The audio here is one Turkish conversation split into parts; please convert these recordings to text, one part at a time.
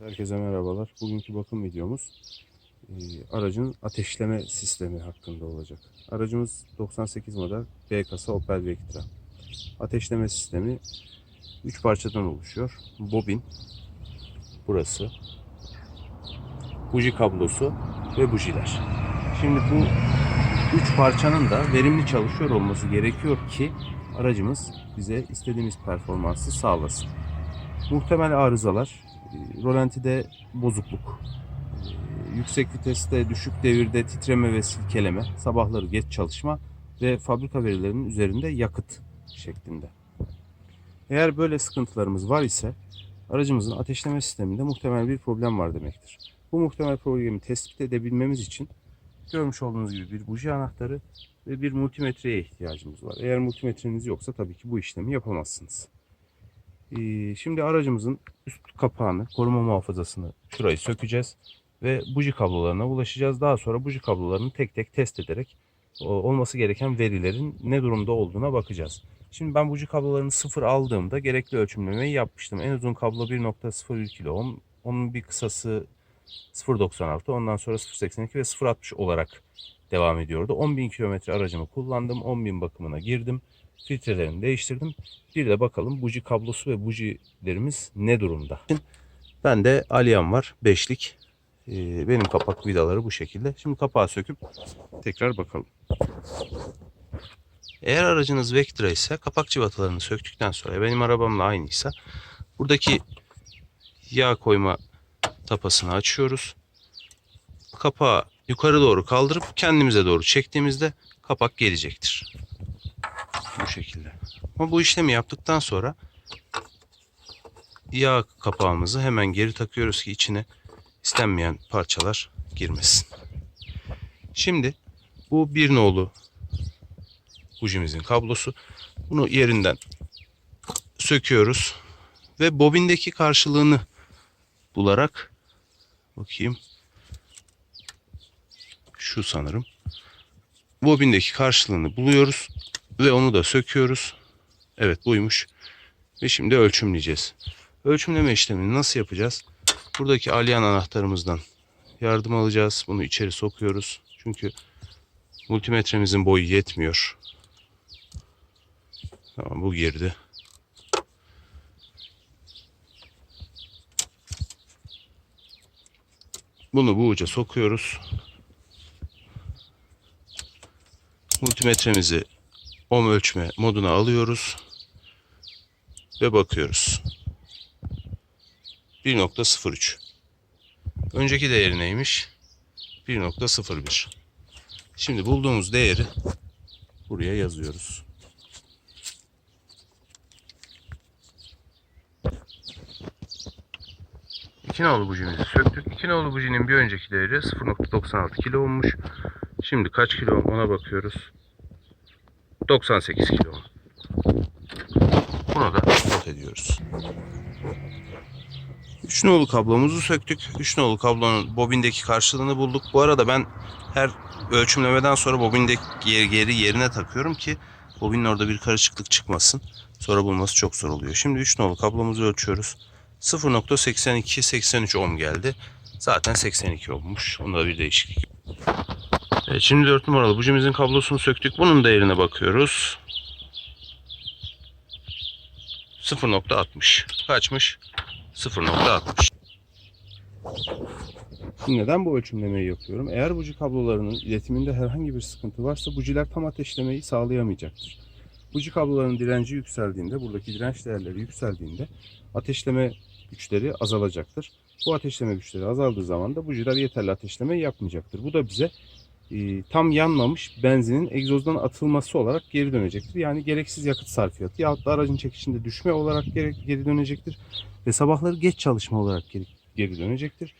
Herkese merhabalar. Bugünkü bakım videomuz e, aracın ateşleme sistemi hakkında olacak. Aracımız 98 model B kasa Opel Vectra. Ateşleme sistemi 3 parçadan oluşuyor. Bobin, burası, buji kablosu ve bujiler. Şimdi bu 3 parçanın da verimli çalışıyor olması gerekiyor ki aracımız bize istediğimiz performansı sağlasın. Muhtemel arızalar rolantide bozukluk, e, yüksek viteste, düşük devirde titreme ve silkeleme, sabahları geç çalışma ve fabrika verilerinin üzerinde yakıt şeklinde. Eğer böyle sıkıntılarımız var ise aracımızın ateşleme sisteminde muhtemel bir problem var demektir. Bu muhtemel problemi tespit edebilmemiz için görmüş olduğunuz gibi bir buji anahtarı ve bir multimetreye ihtiyacımız var. Eğer multimetreniz yoksa tabii ki bu işlemi yapamazsınız. Ee, Şimdi aracımızın üst kapağını, koruma muhafazasını şurayı sökeceğiz ve buji kablolarına ulaşacağız. Daha sonra buji kablolarını tek tek test ederek olması gereken verilerin ne durumda olduğuna bakacağız. Şimdi ben buji kablolarını sıfır aldığımda gerekli ölçümlemeyi yapmıştım. En uzun kablo 1.01 kilo ohm. Onun bir kısası 0.96 ondan sonra 0.82 ve 0.60 olarak devam ediyordu. 10.000 kilometre aracımı kullandım. 10.000 bakımına girdim. Filtrelerini değiştirdim. Bir de bakalım buji kablosu ve bujilerimiz ne durumda. Ben de Alyan var. Beşlik. Ee, benim kapak vidaları bu şekilde. Şimdi kapağı söküp tekrar bakalım. Eğer aracınız Vectra ise kapak cıvatalarını söktükten sonra benim arabamla aynıysa buradaki yağ koyma tapasını açıyoruz. Kapağı yukarı doğru kaldırıp kendimize doğru çektiğimizde kapak gelecektir. Bu şekilde. Ama bu işlemi yaptıktan sonra yağ kapağımızı hemen geri takıyoruz ki içine istenmeyen parçalar girmesin. Şimdi bu bir nolu bujimizin kablosu. Bunu yerinden söküyoruz ve bobindeki karşılığını bularak bakayım şu sanırım bobindeki karşılığını buluyoruz ve onu da söküyoruz. Evet buymuş. Ve şimdi ölçümleyeceğiz. Ölçümleme işlemini nasıl yapacağız? Buradaki alyan anahtarımızdan yardım alacağız. Bunu içeri sokuyoruz. Çünkü multimetremizin boyu yetmiyor. Tamam bu girdi. Bunu bu uca sokuyoruz. Multimetremizi ohm ölçme moduna alıyoruz ve bakıyoruz. 1.03. Önceki değeri neymiş? 1.01. Şimdi bulduğumuz değeri buraya yazıyoruz. İki nolu bujimizi söktük. İki nolu bujinin bir önceki değeri 0.96 kilo olmuş. Şimdi kaç kilo ona bakıyoruz. 98 kilo. Bunu da not ediyoruz. 3 nolu kablomuzu söktük. 3 nolu kablonun bobindeki karşılığını bulduk. Bu arada ben her ölçümlemeden sonra bobindeki yeri geri yerine takıyorum ki bobinin orada bir karışıklık çıkmasın. Sonra bulması çok zor oluyor. Şimdi 3 nolu kablomuzu ölçüyoruz. 0.82-83 ohm geldi. Zaten 82 olmuş. Onda da bir değişiklik. Evet, şimdi 4 numaralı bujimizin kablosunu söktük. Bunun değerine bakıyoruz. 0.60. Kaçmış? 0.60. Neden bu ölçümlemeyi yapıyorum? Eğer buji kablolarının iletiminde herhangi bir sıkıntı varsa bujiler tam ateşlemeyi sağlayamayacaktır. Buji kablolarının direnci yükseldiğinde, buradaki direnç değerleri yükseldiğinde ateşleme güçleri azalacaktır. Bu ateşleme güçleri azaldığı zaman da bujiler yeterli ateşleme yapmayacaktır. Bu da bize e, tam yanmamış benzinin egzozdan atılması olarak geri dönecektir. Yani gereksiz yakıt sarfiyatı yahut da aracın çekişinde düşme olarak geri, dönecektir. Ve sabahları geç çalışma olarak geri, geri dönecektir.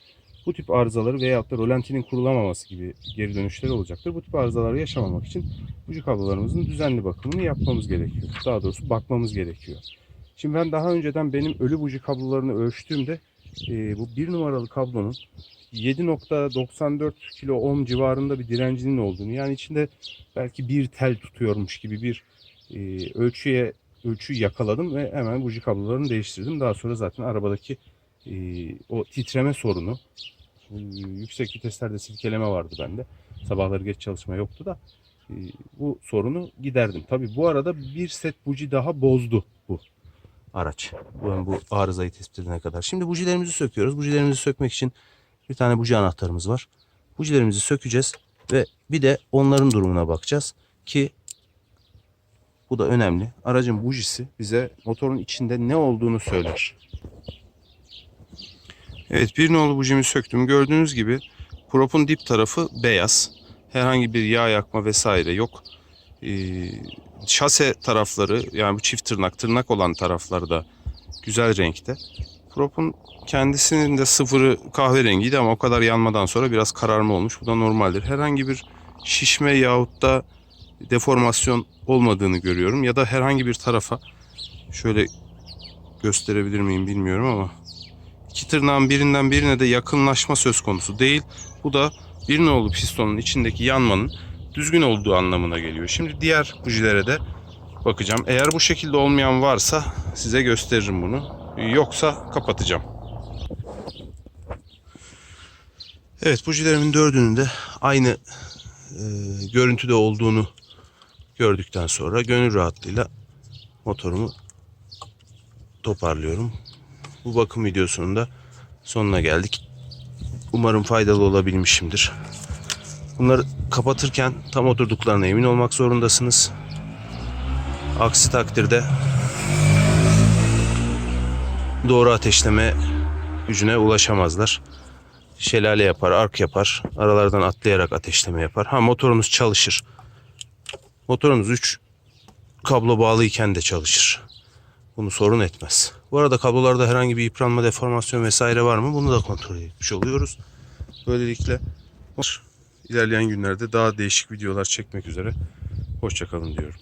Bu tip arızaları veyahut da rolantinin kurulamaması gibi geri dönüşleri olacaktır. Bu tip arızaları yaşamamak için buji kablolarımızın düzenli bakımını yapmamız gerekiyor. Daha doğrusu bakmamız gerekiyor. Şimdi ben daha önceden benim ölü buji kablolarını ölçtüğümde e, bu bir numaralı kablonun 7.94 kilo ohm civarında bir direncinin olduğunu yani içinde belki bir tel tutuyormuş gibi bir e, ölçüye ölçüyü yakaladım ve hemen buji kablolarını değiştirdim. Daha sonra zaten arabadaki e, o titreme sorunu e, yüksek viteslerde silkeleme vardı bende. Sabahları geç çalışma yoktu da e, bu sorunu giderdim. Tabi bu arada bir set buji daha bozdu bu araç. Bu, bu arızayı tespit edene kadar. Şimdi bujilerimizi söküyoruz. Bujilerimizi sökmek için bir tane buji anahtarımız var. Bujilerimizi sökeceğiz ve bir de onların durumuna bakacağız ki bu da önemli. Aracın bujisi bize motorun içinde ne olduğunu söyler. Evet bir nolu bujimi söktüm. Gördüğünüz gibi propun dip tarafı beyaz. Herhangi bir yağ yakma vesaire yok. Ee, şase tarafları yani bu çift tırnak tırnak olan tarafları da güzel renkte. Propun kendisinin de sıfırı kahverengiydi ama o kadar yanmadan sonra biraz kararma olmuş. Bu da normaldir. Herhangi bir şişme yahut da deformasyon olmadığını görüyorum. Ya da herhangi bir tarafa şöyle gösterebilir miyim bilmiyorum ama iki tırnağın birinden birine de yakınlaşma söz konusu değil. Bu da bir nolu pistonun içindeki yanmanın düzgün olduğu anlamına geliyor. Şimdi diğer bujilere de bakacağım. Eğer bu şekilde olmayan varsa size gösteririm bunu. Yoksa kapatacağım. Evet bujilerimin dördünün de aynı e, görüntüde olduğunu gördükten sonra gönül rahatlığıyla motorumu toparlıyorum. Bu bakım videosunun da sonuna geldik. Umarım faydalı olabilmişimdir. Bunları kapatırken tam oturduklarına emin olmak zorundasınız. Aksi takdirde doğru ateşleme gücüne ulaşamazlar. Şelale yapar, ark yapar. Aralardan atlayarak ateşleme yapar. Ha motorunuz çalışır. Motorunuz 3 kablo bağlıyken de çalışır. Bunu sorun etmez. Bu arada kablolarda herhangi bir yıpranma, deformasyon vesaire var mı? Bunu da kontrol etmiş oluyoruz. Böylelikle ilerleyen günlerde daha değişik videolar çekmek üzere. Hoşçakalın diyorum.